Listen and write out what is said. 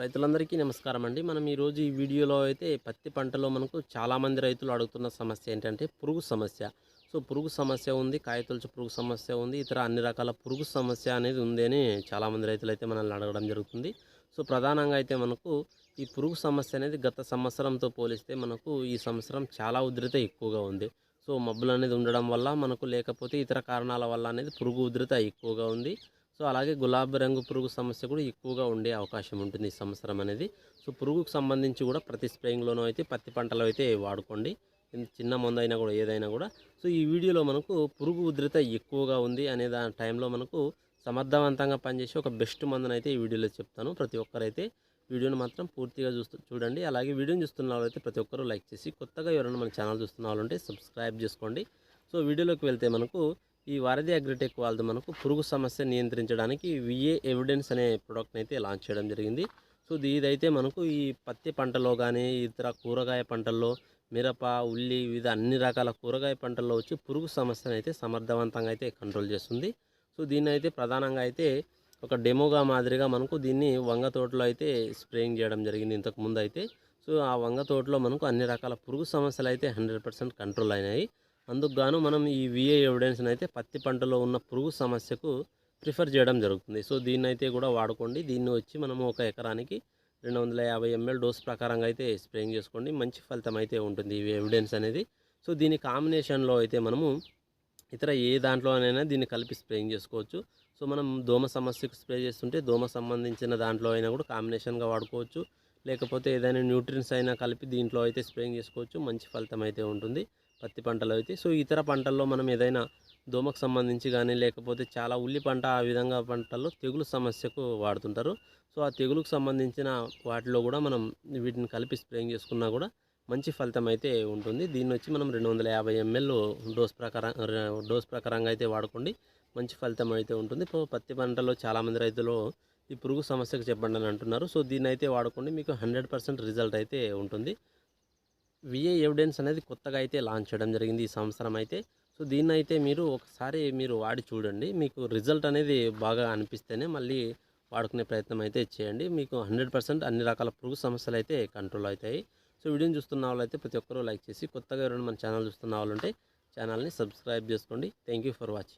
రైతులందరికీ నమస్కారం అండి మనం ఈరోజు ఈ వీడియోలో అయితే పత్తి పంటలో మనకు చాలామంది రైతులు అడుగుతున్న సమస్య ఏంటంటే పురుగు సమస్య. సో పురుగు సమస్య ఉంది కాయతొలుచు పురుగు సమస్య ఉంది ఇతర అన్ని రకాల పురుగు సమస్య అనేది ఉంది అని చాలామంది రైతులు అయితే మనల్ని అడగడం జరుగుతుంది. సో ప్రధానంగా అయితే మనకు ఈ పురుగు సమస్య అనేది గత సంవత్సరంతో పోలిస్తే మనకు ఈ సంవత్సరం చాలా ఉధృత ఎక్కువగా ఉంది. సో మబ్బులు అనేది ఉండడం వల్ల మనకు లేకపోతే ఇతర కారణాల వల్ల అనేది పురుగు ఉధృత ఎక్కువగా ఉంది. సో అలాగే గులాబీ రంగు పురుగు సమస్య కూడా ఎక్కువగా ఉండే అవకాశం ఉంటుంది ఈ సంవత్సరం అనేది. సో పురుగుకు సంబంధించి కూడా ప్రతి స్ప్రేయింగ్లోనూ అయితే పత్తి పంటలో అయితే వాడుకోండి. చిన్న మందు అయినా కూడా ఏదైనా కూడా. సో ఈ వీడియోలో మనకు పురుగు ఉధృత ఎక్కువగా ఉంది అనే దాని టైంలో మనకు సమర్థవంతంగా పనిచేసి ఒక బెస్ట్ మందుని అయితే ఈ వీడియోలో చెప్తాను. ప్రతి ఒక్కరైతే వీడియోని మాత్రం పూర్తిగా చూస్తూ చూడండి. అలాగే వీడియోని చూస్తున్న వాళ్ళైతే ప్రతి ఒక్కరూ లైక్ చేసి కొత్తగా ఎవరైనా మన ఛానల్ చూస్తున్న వాళ్ళు ఉంటే సబ్స్క్రైబ్ చేసుకోండి. సో వీడియోలోకి వెళ్తే మనకు ఈ వారధి అగ్రిటెక్ వాళ్ళది మనకు పురుగు సమస్య నియంత్రించడానికి విఏ ఎవిడెన్స్ అనే ప్రోడక్ట్ని అయితే లాంచ్ చేయడం జరిగింది. సో ఇదైతే మనకు ఈ పత్తి పంటలో కానీ ఇతర కూరగాయ పంటల్లో మిరప ఉల్లి వివిధ అన్ని రకాల కూరగాయ పంటల్లో వచ్చి పురుగు సమస్యను అయితే సమర్థవంతంగా అయితే కంట్రోల్ చేస్తుంది. సో దీన్ని అయితే ప్రధానంగా అయితే ఒక డెమోగా మాదిరిగా మనకు దీన్ని వంగ తోటలో అయితే స్ప్రేయింగ్ చేయడం జరిగింది ఇంతకు ముందు అయితే సో ఆ వంగ తోటలో మనకు అన్ని రకాల పురుగు సమస్యలు అయితే హండ్రెడ్ పర్సెంట్ కంట్రోల్ అయినాయి. అందుకుగాను మనం ఈ విఏ ఎవిడెన్స్ని అయితే పత్తి పంటలో ఉన్న పురుగు సమస్యకు ప్రిఫర్ చేయడం జరుగుతుంది. సో దీన్ని అయితే కూడా వాడుకోండి. దీన్ని వచ్చి మనము ఒక ఎకరానికి రెండు వందల యాభై ఎంఎల్ డోస్ ప్రకారంగా అయితే స్ప్రేయింగ్ చేసుకోండి. మంచి ఫలితం అయితే ఉంటుంది ఈ ఎవిడెన్స్ అనేది. సో దీని కాంబినేషన్లో అయితే మనము ఇతర ఏ దాంట్లోనైనా దీన్ని కలిపి స్ప్రేయింగ్ చేసుకోవచ్చు. సో మనం దోమ సమస్యకు స్ప్రే చేస్తుంటే దోమ సంబంధించిన దాంట్లో అయినా కూడా కాంబినేషన్గా వాడుకోవచ్చు. లేకపోతే ఏదైనా న్యూట్రియన్స్ అయినా కలిపి దీంట్లో అయితే స్ప్రేయింగ్ చేసుకోవచ్చు. మంచి ఫలితం అయితే ఉంటుంది. పత్తి పంటలో అయితే. సో ఇతర పంటల్లో మనం ఏదైనా దోమకు సంబంధించి కానీ లేకపోతే చాలా ఉల్లి పంట ఆ విధంగా పంటల్లో తెగులు సమస్యకు వాడుతుంటారు. సో ఆ తెగులుకు సంబంధించిన వాటిలో కూడా మనం వీటిని కలిపి స్ప్రేయింగ్ చేసుకున్నా కూడా మంచి ఫలితం అయితే ఉంటుంది. దీన్ని వచ్చి మనం రెండు వందల యాభై ఎంఎల్ డోస్ ప్రకారం డోస్ ప్రకారంగా అయితే వాడుకోండి. మంచి ఫలితం అయితే ఉంటుంది. ఇప్పుడు పత్తి పంటలో చాలామంది రైతులు ఈ పురుగు సమస్యకు చెప్పండి అని అంటున్నారు. సో దీన్ని అయితే వాడుకోండి. మీకు హండ్రెడ్ పర్సెంట్ రిజల్ట్ అయితే ఉంటుంది. విఏ ఎవిడెన్స్ అనేది కొత్తగా అయితే లాంచ్ చేయడం జరిగింది ఈ సంవత్సరం అయితే. సో దీన్ని అయితే మీరు ఒకసారి మీరు వాడి చూడండి. మీకు రిజల్ట్ అనేది బాగా అనిపిస్తేనే మళ్ళీ వాడుకునే ప్రయత్నం అయితే చేయండి. మీకు హండ్రెడ్ పర్సెంట్ అన్ని రకాల పురుగు సమస్యలు అయితే కంట్రోల్ అవుతాయి. సో వీడియోని చూస్తున్న వాళ్ళైతే ప్రతి ఒక్కరూ లైక్ చేసి కొత్తగా ఎవరైనా మన ఛానల్ చూస్తున్న వాళ్ళు ఉంటే ఛానల్ని సబ్స్క్రైబ్ చేసుకోండి. Thank you for watching